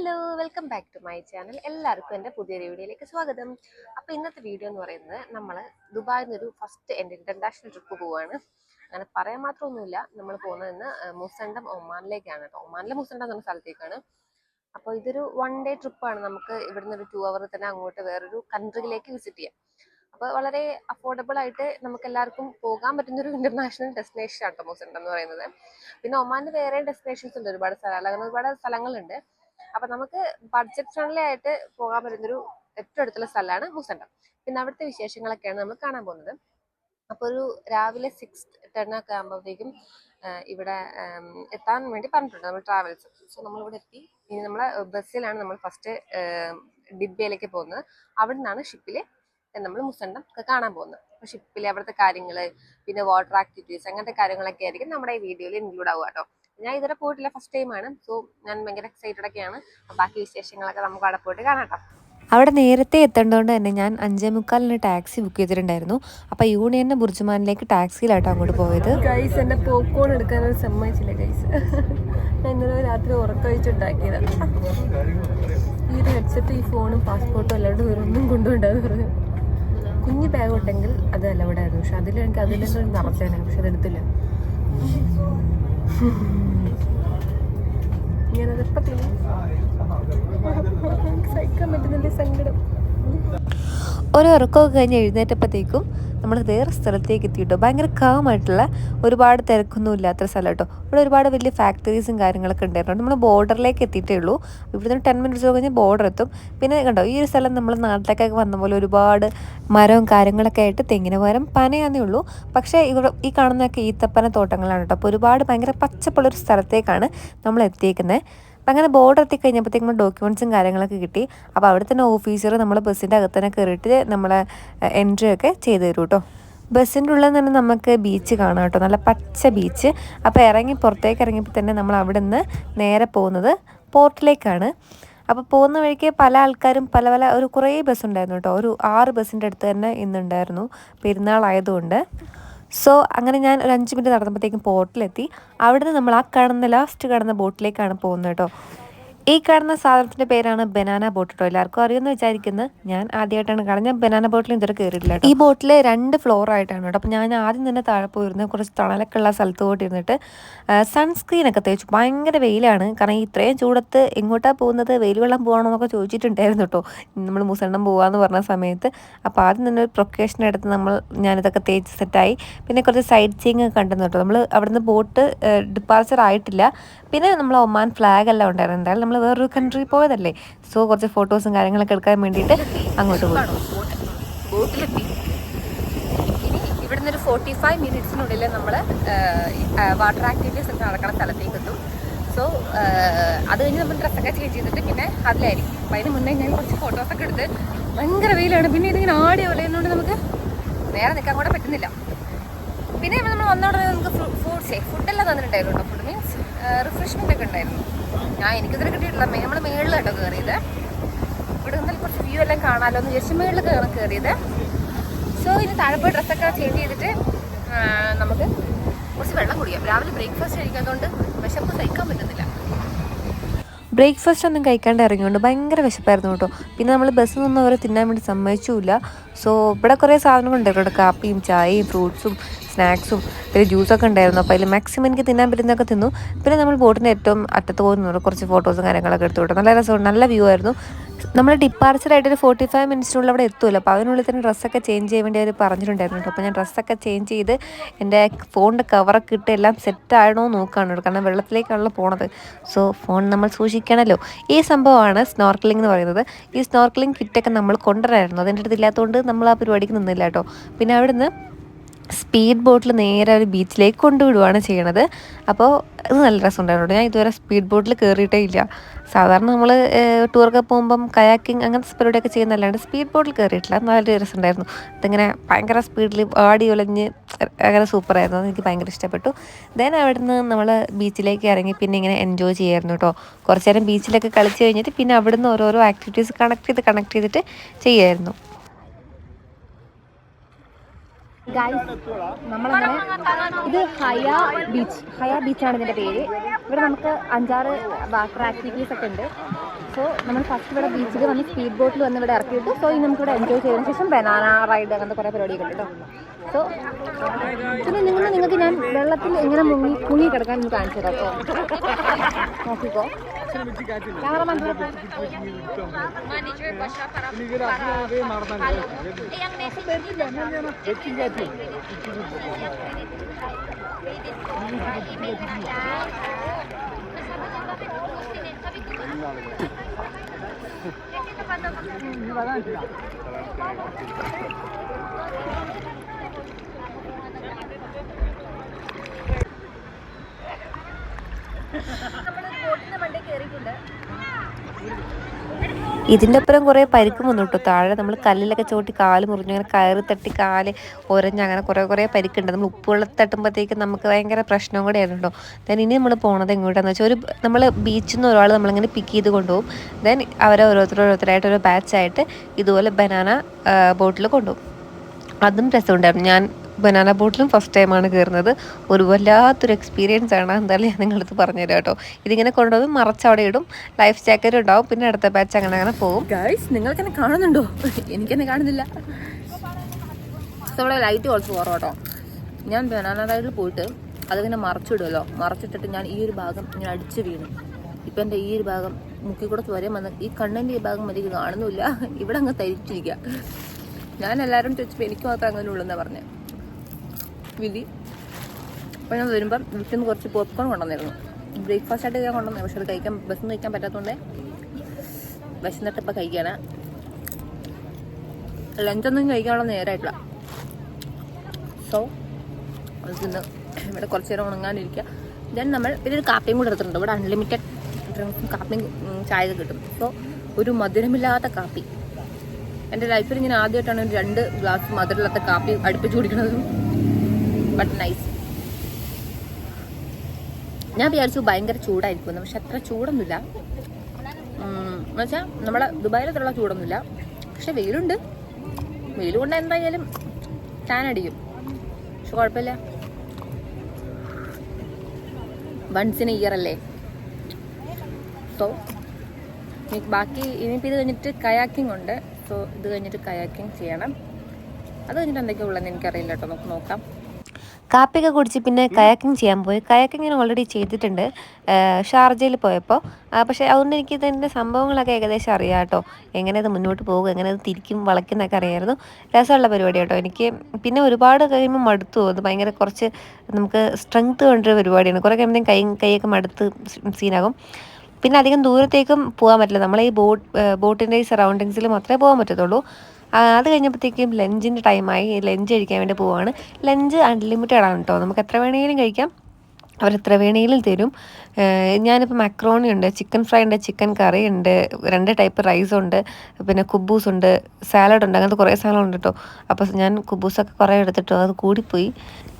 Hello welcome back to my channel എല്ലാവർക്കും എന്റെ പുതിയൊരു വീഡിയോയിലേക്ക് സ്വാഗതം. അപ്പോൾ ഇന്നത്തെ വീഡിയോ എന്ന് പറയുന്നത് നമ്മൾ ദുബായിൽ നിന്നൊരു ഫസ്റ്റ് എന്റെ ഇന്റർനാഷണൽ ട്രിപ്പ് പോവുകയാണ്. അങ്ങനെ പറയാൻ മാത്രമൊന്നുമില്ല. നമ്മൾ പോകുന്നത് ഇന്ന് മുസണ്ടം ഒമാനിലേക്കാണ് കേട്ടോ. ഒമാനിലെ മുസണ്ടം എന്ന സ്ഥലത്തേക്കാണ്. അപ്പോൾ ഇതൊരു വൺ ഡേ ട്രിപ്പാണ് നമുക്ക് ഇവിടുന്ന് ഒരു ടു അവർ തന്നെ അങ്ങോട്ട് വേറൊരു കൺട്രിയിലേക്ക് വിസിറ്റ് ചെയ്യാം. അപ്പോൾ വളരെ അഫോർഡബിൾ ആയിട്ട് നമുക്ക് എല്ലാവർക്കും പോകാൻ പറ്റുന്ന ഒരു ഇന്റർനാഷണൽ ഡെസ്റ്റിനേഷൻ ആണ് മുസണ്ടം എന്ന് പറയുന്നത്. പിന്നെ ഒമാനിൽ വേറെ ഡെസ്റ്റിനേഷൻസ് ഉണ്ട്. ഒരുപാട് സ്ഥലങ്ങൾ അങ്ങനെ ഒരുപാട് സ്ഥലങ്ങളുണ്ട്. അപ്പൊ നമുക്ക് ബഡ്ജറ്റ് ഫ്രണ്ട്ലി ആയിട്ട് പോകാൻ പറ്റുന്നൊരു ഏറ്റവും അടുത്തുള്ള സ്ഥലമാണ് മുസണ്ടം. പിന്നെ അവിടുത്തെ വിശേഷങ്ങളൊക്കെയാണ് നമ്മൾ കാണാൻ പോകുന്നത്. അപ്പോൾ ഒരു രാവിലെ സിക്സ് ടെൻ ഒക്കെ ആകുമ്പോഴത്തേക്കും ഇവിടെ എത്താൻ വേണ്ടി പറഞ്ഞിട്ടുണ്ട് നമ്മൾ ട്രാവൽസ് സോ നമ്മൾ ഇവിടെ എത്തി. ഇനി നമ്മളെ ബസ്സിലാണ് നമ്മൾ ഫസ്റ്റ് ഡിബയിലേക്ക് പോകുന്നത്. അവിടെ നിന്നാണ് ഷിപ്പിൽ നമ്മൾ മുസണ്ടം ഒക്കെ കാണാൻ പോകുന്നത്. അപ്പോൾ ഷിപ്പിലെ അവിടുത്തെ കാര്യങ്ങൾ പിന്നെ വാട്ടർ ആക്ടിവിറ്റീസ് അങ്ങനത്തെ കാര്യങ്ങളൊക്കെ ആയിരിക്കും നമ്മുടെ ഈ വീഡിയോയിൽ ഇൻക്ലൂഡ് ആവുക കേട്ടോ. ഞാൻ ഇതുവരെ പോയിട്ടില്ല ഫസ്റ്റ് ടൈമാണ് സോ ഞാൻ ഭയങ്കര എക്സൈറ്റഡ് ഒക്കെയാണ്. ബാക്കി വിശേഷങ്ങളൊക്കെ നമുക്ക് അവിടെ പോയിട്ട് കാണാം കേട്ടോ അവിടെ നേരത്തെ എത്തേണ്ടതുകൊണ്ട് തന്നെ ഞാൻ അഞ്ചേ മുക്കാലിന് ടാക്സി ബുക്ക് ചെയ്തിട്ടുണ്ടായിരുന്നു. അപ്പോൾ യൂണിയന്റെ ബുർജുമാനിലേക്ക് ടാക്സിയിലാട്ടോ അങ്ങോട്ട് പോയത്. ഗൈസ് എന്നെ പോപ്കോൺ എടുക്കാൻ സമ്മതിച്ചില്ല ഗൈസ് ഞാൻ ഇന്നലെ രാത്രി ഉറക്കഴിച്ചുണ്ടാക്കിയത് ഈ ഒരു ഹെഡ്സെറ്റ് ഈ ഫോണും പാസ്പോർട്ടും അല്ലാണ്ട് വേറെ ഒന്നും കൊണ്ടുപോണ്ടെന്ന് പറഞ്ഞു. കുഞ്ഞു ബാഗ് ഉണ്ടെങ്കിൽ അത് ഇവിടെ ആയിരുന്നു പക്ഷെ അതിൽ എനിക്ക് അതിൽ നിറച്ചേനെ. പക്ഷെ അതെടുത്തില്ല ഞാനത് എപ്പോൾ ക്ലീൻ സഹിക്കാൻ പറ്റുന്നില്ല സങ്കടം ഒരു ഉറക്കമൊക്കെ കഴിഞ്ഞ് എഴുന്നേറ്റപ്പോഴത്തേക്കും നമ്മൾ വേറെ സ്ഥലത്തേക്ക് എത്തിയിട്ടോ? ഭയങ്കര കാമായിട്ടുള്ള ഒരുപാട് തിരക്കൊന്നും ഇല്ലാത്ത സ്ഥലം കേട്ടോ ഇവിടെ ഒരുപാട് വലിയ ഫാക്ടറീസും കാര്യങ്ങളൊക്കെ ഉണ്ടായിരുന്നു. നമ്മൾ ബോർഡറിലേക്ക് എത്തിയിട്ടേ ഉള്ളൂ. ഇവിടുന്ന് ടെൻ മിനിറ്റ്സ് കഴിഞ്ഞ് ബോർഡർ എത്തും. പിന്നെ കണ്ടോ ഈ ഒരു സ്ഥലം നമ്മൾ നാട്ടിലേക്കൊക്കെ വന്ന പോലെ ഒരുപാട് മരവും കാര്യങ്ങളൊക്കെ ആയിട്ട് തെങ്ങിന് പകരം പനയാന്നേ ഉള്ളൂ. പക്ഷേ ഇവിടെ ഈ കാണുന്നതൊക്കെ ഈത്തപ്പന തോട്ടങ്ങളാണ് കേട്ടോ. അപ്പോൾ ഒരുപാട് ഭയങ്കര പച്ചപ്പുള്ളൊരു സ്ഥലത്തേക്കാണ് നമ്മൾ എത്തിയേക്കുന്നത് അപ്പം അങ്ങനെ ബോർഡർ എത്തിക്കഴിഞ്ഞപ്പോഴത്തേക്കും ഡോക്യുമെന്റ്സും കാര്യങ്ങളൊക്കെ കിട്ടി. അപ്പോൾ അവിടെ തന്നെ ഓഫീസർ നമ്മൾ ബസ്സിന്റെ അകത്ത് തന്നെ കയറിയിട്ട് നമ്മളെ എൻട്രി ഒക്കെ ചെയ്തു തരും കേട്ടോ ബസ്സിന്റെ ഉള്ളിൽ തന്നെ നമുക്ക് ബീച്ച് കാണാം കേട്ടോ നല്ല പച്ച ബീച്ച് അപ്പോൾ ഇറങ്ങി പുറത്തേക്ക് ഇറങ്ങിയപ്പോൾ തന്നെ നമ്മൾ അവിടെ നിന്ന് നേരെ പോകുന്നത് പോർട്ടിലേക്കാണ്. അപ്പോൾ പോകുന്ന വഴിക്ക് പല ആൾക്കാരും പല പല ഒരു കുറേ ബസ് ഉണ്ടായിരുന്നു കേട്ടോ ഒരു ആറ് ബസ്സിന്റെ അടുത്ത് തന്നെ ഇന്നുണ്ടായിരുന്നു. പെരുന്നാളായതുകൊണ്ട്. സോ അങ്ങനെ ഞാൻ ഒരു അഞ്ച് മിനിറ്റ് നടന്നപ്പോഴത്തേക്കും പോർട്ടിലെത്തി അവിടുന്ന് നമ്മൾ ആ കാണുന്ന ലാസ്റ്റ് കാണുന്ന ബോട്ടിലേക്കാണ് പോകുന്നത് കേട്ടോ. ഈ കാണുന്ന സാധനത്തിന്റെ പേരാണ് ബനാന ബോട്ട് കേട്ടോ എല്ലാവർക്കും അറിയുമെന്ന് വിചാരിക്കുന്നത് ഞാൻ ആദ്യമായിട്ടാണ് കാണുന്നത്. ഞാൻ ബനാന ബോട്ടിൽ ഇതുവരെ കയറിയിട്ടില്ല. ഈ ബോട്ടിൽ രണ്ട് ഫ്ലോർ ആയിട്ടാണ് കേട്ടോ. അപ്പോൾ ഞാൻ ആദ്യം തന്നെ താഴെ പോയിരുന്നത് കുറച്ച് തണലൊക്കെ ഉള്ള സ്ഥലത്ത് സൺസ്ക്രീൻ ഒക്കെ തേച്ചു. ഭയങ്കര വെയിലാണ്. കാരണം ഇത്രയും ചൂടത്ത് എങ്ങോട്ടാ പോകുന്നത്? വെയിൽ വെള്ളം പോകണമെന്നൊക്കെ ചോദിച്ചിട്ടുണ്ടായിരുന്നു കേട്ടോ. നമ്മൾ മുസണ്ണം പോവാന്ന് പറഞ്ഞ സമയത്ത്. അപ്പോൾ ആദ്യം തന്നെ ഒരു പ്രൊക്കേഷൻ എടുത്ത് നമ്മൾ ഞാനിതൊക്കെ തേച്ച് സെറ്റായി പിന്നെ കുറച്ച് സൈഡ് ഒക്കെ കണ്ടെന്ന് കേട്ടോ. നമ്മൾ അവിടുന്ന് ബോട്ട് ഡിപ്പാർച്ചർ ആയിട്ടില്ല. പിന്നെ നമ്മൾ ഒമാൻ ഫ്ലാഗ് എല്ലാം ഉണ്ടായിരുന്നു. എന്തായാലും നമ്മൾ വേറൊരു കൺട്രി പോയതല്ലേ? സോ കുറച്ച് ഫോട്ടോസും കാര്യങ്ങളൊക്കെ എടുക്കാൻ വേണ്ടിയിട്ട് അങ്ങോട്ട് പോയി. ബോട്ടിലെത്തി. ഇവിടുന്ന് ഒരു ഫോർട്ടി ഫൈവ് മിനിറ്റ്സിനുള്ളിൽ നമ്മൾ വാട്ടർ ആക്ടിവിറ്റീസ് ഒക്കെ നടക്കുന്ന സ്ഥലത്തേക്ക് എത്തും. സോ അത് കഴിഞ്ഞ് നമ്മൾ ഡ്രസ്സൊക്കെ ചേഞ്ച് ചെയ്തിട്ട് പിന്നെ അതിലായിരിക്കും. അപ്പം അതിന് മുന്നേ ഞാൻ കുറച്ച് ഫോട്ടോസൊക്കെ എടുത്ത് ഭയങ്കര വെയിലാണ്. പിന്നെ ഇതിങ്ങനെ ആടി ഒലയുന്നതുകൊണ്ട് നമുക്ക് നേരെ നിൽക്കാൻ കൂടെ പറ്റുന്നില്ല. പിന്നെ ഇവിടെ നമ്മൾ വന്ന ഉടനെ നമുക്ക് ഫ്രൂട്ട്സേ ഫുഡെല്ലാം തന്നിട്ടുണ്ടായിരുന്നു കേട്ടോ. ഫുഡ് മീൻസ് റിഫ്രഷ്മെന്റ് ഒക്കെ ഉണ്ടായിരുന്നു. ഞാൻ എനിക്കിതിന് കിട്ടിയിട്ടില്ല. നമ്മൾ മേളിൽ കേട്ടോ കയറിയത് ഇവിടെ നിന്നാൽ കുറച്ച് വ്യൂ എല്ലാം കാണാമല്ലോ എന്ന് വിചാരിച്ച് മേളിൽ കയറി കയറിയത് സോ ഇനി താഴെ പോയി ഡ്രസ്സൊക്കെ ചേഞ്ച് ചെയ്തിട്ട് നമുക്ക് കുറച്ച് വെള്ളം കുടിക്കാം. രാവിലെ ബ്രേക്ക്ഫാസ്റ്റ് കഴിക്കാത്തതുകൊണ്ട് വിശപ്പ് സഹിക്കാൻ പറ്റുന്നില്ല. ബ്രേക്ക്ഫാസ്റ്റ് ഒന്നും കഴിക്കാണ്ട് ഇറങ്ങിയോണ്ട് ഭയങ്കര വിശപ്പായിരുന്നു കേട്ടോ. പിന്നെ നമ്മൾ ബസ്സിൽ നിന്ന് അവരെ തിന്നാൻ വേണ്ടി സമ്മതിച്ചില്ല. സോ ഇവിടെ കുറേ സാധനങ്ങളുണ്ടായിരുന്നു കേട്ടോ. കാപ്പിയും ചായയും ഫ്രൂട്ട്സും സ്നാക്സും പിന്നെ ജ്യൂസൊക്കെ ഉണ്ടായിരുന്നു. അപ്പോൾ അതിൽ മാക്സിമം എനിക്ക് തിന്നാൻ പറ്റുന്നതൊക്കെ തിന്നു. പിന്നെ നമ്മൾ ബോട്ടിന്റെ ഏറ്റവും അറ്റത്ത് പോകുന്നുണ്ട് കുറച്ച് ഫോട്ടോസും കാര്യങ്ങളൊക്കെ എടുത്തു വിട്ടു നല്ല രസമുണ്ട് നല്ല വ്യൂ ആയിരുന്നു. നമ്മൾ ഡിപ്പാർച്ചർ ആയിട്ട് ഒരു ഫോർട്ടി ഫൈവ് മിനിറ്റ്സിനുള്ളിൽ അവിടെ എത്തുമല്ലോ അപ്പോൾ അതിനുള്ളിൽ തന്നെ ഡ്രസ്സൊക്കെ ചേഞ്ച് ചെയ്യാൻ വേണ്ടി അവർ പറഞ്ഞിട്ടുണ്ടായിരുന്നു കേട്ടോ. അപ്പോൾ ഞാൻ ഡ്രസ്സൊക്കെ ചേഞ്ച് ചെയ്ത് എന്റെ ഫോണിന്റെ കവറൊക്കെ ഇട്ട് എല്ലാം സെറ്റ് ആണോ നോക്കുകയാണ് കേട്ടോ. കാരണം വെള്ളത്തിലേക്കാണല്ലോ പോണത്. സോ ഫോൺ നമ്മൾ സൂക്ഷിക്കണമല്ലോ ഈ സംഭവമാണ് സ്നോർക്കലിംഗ് എന്ന് പറയുന്നത്. ഈ സ്നോർക്കലിംഗ് കിറ്റൊക്കെ നമ്മൾ കൊണ്ടുവരായിരുന്നു. അതിന്റെ അടുത്ത് ഇല്ലാത്തതുകൊണ്ട് നമ്മൾ ആ പരിപാടിക്ക് നിന്നില്ല കേട്ടോ. പിന്നെ അവിടുന്ന് സ്പീഡ് ബോട്ടിൽ നേരെ ഒരു ബീച്ചിലേക്ക് കൊണ്ടുവിടുകയാണ് ചെയ്യണത്. അപ്പോൾ ഇത് നല്ല രസമുണ്ടായിരുന്നു ഞാൻ ഇതുവരെ സ്പീഡ് ബോട്ടിൽ കയറിയിട്ടേ ഇല്ല. സാധാരണ നമ്മൾ ടൂറൊക്കെ പോകുമ്പം കയാക്കിങ് അങ്ങനത്തെ പരിപാടിയൊക്കെ ചെയ്യുന്നതല്ലാണ്ട് സ്പീഡ് ബോട്ടിൽ കയറിയിട്ടില്ല നല്ല രസമുണ്ടായിരുന്നു. ഇതിങ്ങനെ ഭയങ്കര സ്പീഡിൽ ആടി ഒലഞ്ഞ് അങ്ങനെ സൂപ്പറായിരുന്നു. എനിക്ക് ഭയങ്കര ഇഷ്ടപ്പെട്ടു. ദെൻ അവിടുന്ന് നമ്മൾ ബീച്ചിലേക്ക് ഇറങ്ങി പിന്നെ ഇങ്ങനെ എൻജോയ് ചെയ്യായിരുന്നു കേട്ടോ. കുറച്ച് നേരം ബീച്ചിലൊക്കെ കളിച്ച് കഴിഞ്ഞിട്ട് പിന്നെ അവിടുന്ന് ഓരോരോ ആക്ടിവിറ്റീസ് കണക്ട് ചെയ്ത് കണക്ട് ചെയ്തിട്ട് ചെയ്യായിരുന്നു. ഗൈസ് നമ്മളങ്ങനെ ഇത് ഹയ ബീച്ച് ഹയ ബീച്ചാണ് ഇതിന്റെ പേര്. ഇവിടെ നമുക്ക് അഞ്ചാറ് വാട്ടർ ആക്ടിവിറ്റീസ് ഒക്കെ ഉണ്ട്. സോ നമ്മൾ ഫസ്റ്റ് ഇവിടെ ബീച്ചിൽ വന്ന് സ്പീഡ് ബോട്ടിൽ വന്ന് ഇവിടെ ഇറക്കിയിട്ട് സോ ഇനി നമുക്ക് ഇവിടെ എൻജോയ് ചെയ്തതിന് ശേഷം ബനാന റൈഡ് അങ്ങനത്തെ കുറേ പരിപാടിയൊക്കെ ഉണ്ട് കേട്ടോ. സോ പിന്നെ നിങ്ങൾ നിങ്ങൾക്ക് ഞാൻ വെള്ളത്തിൽ ഇങ്ങനെ മുങ്ങി മുങ്ങി കിടക്കാൻ ഒന്ന് കാണിച്ചു തരാം നോക്കിക്കോ. ക്യാമറ മനസ്സിലാക്കാം 음, 감사합니다. ഇതിന്റെ അപ്പുറം കുറേ പരിക്ക് വന്നു താഴെ നമ്മൾ കല്ലിലൊക്കെ ചോട്ടി കാൽ മുറിഞ്ഞു. അങ്ങനെ കയറി തട്ടി കാൽ ഒരഞ്ഞ് അങ്ങനെ കുറേ കുറേ പരിക്കുണ്ട്. നമ്മൾ ഉപ്പുവെള്ളത്തിൽ തട്ടുമ്പോഴത്തേക്ക് നമുക്ക് ഭയങ്കര പ്രശ്നം കൂടെ ആയിരുന്നു ദെൻ ഇനി നമ്മൾ പോണത് എങ്ങോട്ടാന്ന് വെച്ചാൽ ഒരു നമ്മൾ ബീച്ചിൽ നിന്ന് ഒരാൾ നമ്മളിങ്ങനെ പിക്ക് ചെയ്ത് കൊണ്ടുപോകും. ദെൻ അവരെ ഓരോരുത്തർ ഓരോരുത്തരായിട്ട് ഒരു ബാച്ചായിട്ട് ഇതുപോലെ ബനാന ബോട്ടിൽ കൊണ്ടുപോകും. അതും രസമുണ്ടായിരുന്നു. ഞാൻ ബനാന ബോട്ടിലും ഫസ്റ്റ് ടൈമാണ് കയറുന്നത് ഒരു വല്ലാത്തൊരു എക്സ്പീരിയൻസ് ആണ്. എന്തായാലും ഞാൻ നിങ്ങളടുത്ത് പറഞ്ഞുതരാം കേട്ടോ. ഇതിങ്ങനെ കൊണ്ടുപോയി മറച്ച് അവിടെ ഇടും. ലൈഫ് ജാക്കറ്റ് ഉണ്ടാവും. പിന്നെ അടുത്ത ബാച്ച് അങ്ങനെ അങ്ങനെ പോകും. ഗൈസ് നിങ്ങൾക്ക് എന്നെ കാണുന്നുണ്ടോ? എനിക്കെന്നെ കാണുന്നില്ല. ഇവിടെ ലൈറ്റ് കുറച്ച് കുറവാട്ടോ ഞാൻ ബനാന റൈഡിൽ പോയിട്ട് അതിങ്ങനെ മറച്ചിടുമല്ലോ മറച്ചിട്ടിട്ട് ഞാൻ ഈ ഒരു ഭാഗം ഇങ്ങനെ അടിച്ച് വീണു. ഇപ്പം എന്റെ ഈ ഒരു ഭാഗം മുക്കി കൂടെ വരെ വന്ന് ഈ കണ്ണിന്റെ ഈ ഭാഗം എനിക്ക് കാണുന്നില്ല ഇവിടെ അങ്ങ് തരിച്ചിരിക്കുക ഞാൻ എല്ലാവരും ചോദിച്ചപ്പോൾ എനിക്ക് മാത്രം അങ്ങനെ ഉള്ളെന്നാണ് പറഞ്ഞത് വിധി അപ്പോൾ ഞാൻ വരുമ്പം വീട്ടിൽ നിന്ന് കുറച്ച് പോപ്കോൺ കൊണ്ടുവന്നിരുന്നു. ബ്രേക്ക്ഫാസ്റ്റ് ആയിട്ട് ഞാൻ കൊണ്ടുവന്നു പക്ഷെ അത് കഴിക്കാൻ ബസ്സിൽ നിന്ന് കഴിക്കാൻ പറ്റാത്തതുകൊണ്ട് വിശന്നിട്ട് ഇപ്പം കഴിക്കാനാ. ലഞ്ചൊന്നും കഴിക്കാനുള്ള നേരമായിട്ടില്ല സോ തിന്ന് ഇവിടെ കുറച്ച് നേരം ഉണങ്ങാനിരിക്കുക ദെൻ നമ്മൾ പിന്നെ കാപ്പിയും കൂടെ എടുത്തിട്ടുണ്ട്. ഇവിടെ അൺലിമിറ്റഡ് ഡ്രിങ്ക്സും കാപ്പിയും ചായ കിട്ടും. സോ ഒരു മധുരമില്ലാത്ത കാപ്പി. എന്റെ ലൈഫിൽ ഇങ്ങനെ ആദ്യമായിട്ടാണ് രണ്ട് ഗ്ലാസ് മധുരമില്ലാത്ത കാപ്പി അടുപ്പിച്ച് കുടിക്കണതും. ബട്ട് നൈസ് ഞാൻ വിചാരിച്ചു ഭയങ്കര ചൂടായിരിക്കും പക്ഷെ അത്ര ചൂടൊന്നുമില്ല. എന്നുവെച്ചാൽ നമ്മളെ ദുബായിലത്തുള്ള ചൂടൊന്നുമില്ല. പക്ഷെ വെയിലുണ്ട്. വെയിൽ കൊണ്ട് എന്തായാലും ടാൻ അടിക്കും. പക്ഷെ കുഴപ്പമില്ല. വൺസ് ഇൻ ഇയർ അല്ലേ? സോ ബാക്കി ഇനിയിപ്പോൾ ഇത് കഴിഞ്ഞിട്ട് കയാക്കിംഗ് ഉണ്ട്. സോ ഇത് കഴിഞ്ഞിട്ട് കയാക്കിംഗ് ചെയ്യണം. അത് കഴിഞ്ഞിട്ട് എന്തൊക്കെയാണ് ഉള്ളതെന്ന് എനിക്കറിയില്ല കേട്ടോ. നമുക്ക് നോക്കാം. കാപ്പിയൊക്കെ കുടിച്ച് പിന്നെ കയാക്കിങ് ചെയ്യാൻ പോയി. കയാക്കിങ് ഞാൻ ഓൾറെഡി ചെയ്തിട്ടുണ്ട്. ഷാർജയിൽ പോയപ്പോൾ പക്ഷേ അതുകൊണ്ട് എനിക്ക് ഇതിന്റെ സംഭവങ്ങളൊക്കെ ഏകദേശം അറിയാം കേട്ടോ. എങ്ങനെ ഇത് മുന്നോട്ട് പോകും എങ്ങനെ ഇത് തിരിക്കും വളയ്ക്കുന്നൊക്കെ അറിയായിരുന്നു. രസമുള്ള പരിപാടി കേട്ടോ. എനിക്ക് പിന്നെ ഒരുപാട് കഴിയുമ്പോൾ മടുത്തു അത് ഭയങ്കര കുറച്ച് നമുക്ക് സ്ട്രെങ്ത് കൊണ്ടൊരു പരിപാടിയാണ്. കുറേ കഴിയുമ്പോഴത്തേക്കും കൈ കൈയൊക്കെ മടുത്ത് സീനാകും. പിന്നെ അധികം ദൂരത്തേക്കും പോകാൻ പറ്റില്ല. നമ്മളെ ഈ ബോട്ട് ബോട്ടിന്റെ ഈ സറൗണ്ടിങ്സിൽ മാത്രമേ പോകാൻ പറ്റത്തുള്ളൂ. അത് കഴിഞ്ഞപ്പോഴത്തേക്കും ലഞ്ചിന്റെ ടൈമായി ലഞ്ച് കഴിക്കാൻ വേണ്ടി പോവുകയാണ് ലഞ്ച് അൺലിമിറ്റഡ് ആണ് കേട്ടോ. നമുക്ക് എത്ര വേണമെങ്കിലും കഴിക്കാം. അവർ എത്ര വേണമെങ്കിലും തരും. ഞാനിപ്പോൾ മക്രോണി ഉണ്ട് ചിക്കൻ ഫ്രൈ ഉണ്ട് ചിക്കൻ കറി ഉണ്ട് രണ്ട് ടൈപ്പ് റൈസ് ഉണ്ട് പിന്നെ കുബൂസ് ഉണ്ട് സാലഡ് ഉണ്ട് അങ്ങനത്തെ കുറേ സാലഡ് ഉണ്ട് കേട്ടോ അപ്പോൾ ഞാൻ കുബൂസൊക്കെ കുറേ എടുത്തിട്ടോ അത് കൂടിപ്പോയി.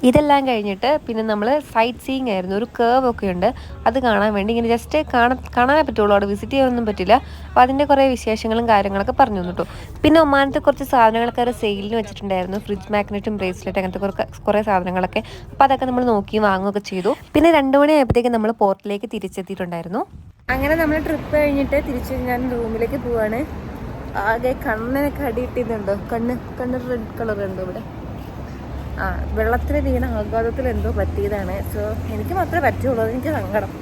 ഇതെല്ലാം കഴിഞ്ഞിട്ട് പിന്നെ നമ്മൾ സൈറ്റ് സീയിങ് ആയിരുന്നു ഒരു കേവ് ഒക്കെ ഉണ്ട്. അത് കാണാൻ വേണ്ടി ഇങ്ങനെ ജസ്റ്റ് കാണാൻ കാണാനേ പറ്റുള്ളൂ അവിടെ വിസിറ്റ് ചെയ്യാനൊന്നും പറ്റില്ല. അപ്പോൾ അതിന്റെ കുറേ വിശേഷങ്ങളും കാര്യങ്ങളൊക്കെ പറഞ്ഞു തന്നു പിന്നെ ഒമാനത്തെ കുറച്ച് സാധനങ്ങളൊക്കെ അവർ സെയിലിന് വെച്ചിട്ടുണ്ടായിരുന്നു ഫ്രിഡ്ജ് മാഗ്നറ്റും ബ്രേസ്ലെറ്റ് അങ്ങനത്തെ കുറേ സാധനങ്ങളൊക്കെ. അപ്പോൾ അതൊക്കെ നമ്മൾ നോക്കി വാങ്ങുകയൊക്കെ ചെയ്തു. പിന്നെ രണ്ട് മണിയായപ്പോഴത്തേക്കും നമ്മൾ പോർട്ടിലേക്ക് തിരിച്ചെത്തിയിട്ടുണ്ടായിരുന്നു. അങ്ങനെ നമ്മൾ ട്രിപ്പ് കഴിഞ്ഞിട്ട് തിരിച്ച് ഞാൻ റൂമിലേക്ക് പോവാണ്. ആകെ കണ്ണിനൊക്കെ അടിയിട്ടിട്ടുണ്ടോ കണ്ണ് കണ്ണ് റെഡ് കളർ ഉണ്ടോ ഇവിടെ? ആ വെള്ളത്തിൽ വീണ ആഘാതത്തിൽ എന്തോ പറ്റിയതാണ്. സോ എനിക്ക് മാത്രമേ പറ്റുള്ളൂ. എനിക്ക് സങ്കടം.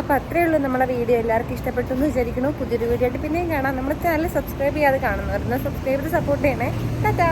അപ്പോൾ അത്രയേ ഉള്ളൂ നമ്മളെ വീഡിയോ. എല്ലാവർക്കും ഇഷ്ടപ്പെട്ടു എന്ന് വിചാരിക്കുന്നു. പുതിയൊരു വീഡിയോ ആയിട്ട് പിന്നെയും കാണാം. നമ്മുടെ ചാനൽ സബ്സ്ക്രൈബ് ചെയ്യാതെ കാണുന്നവർ സബ്സ്ക്രൈബ് ചെയ്ത് സപ്പോർട്ട് ചെയ്യണേ. ടാറ്റാ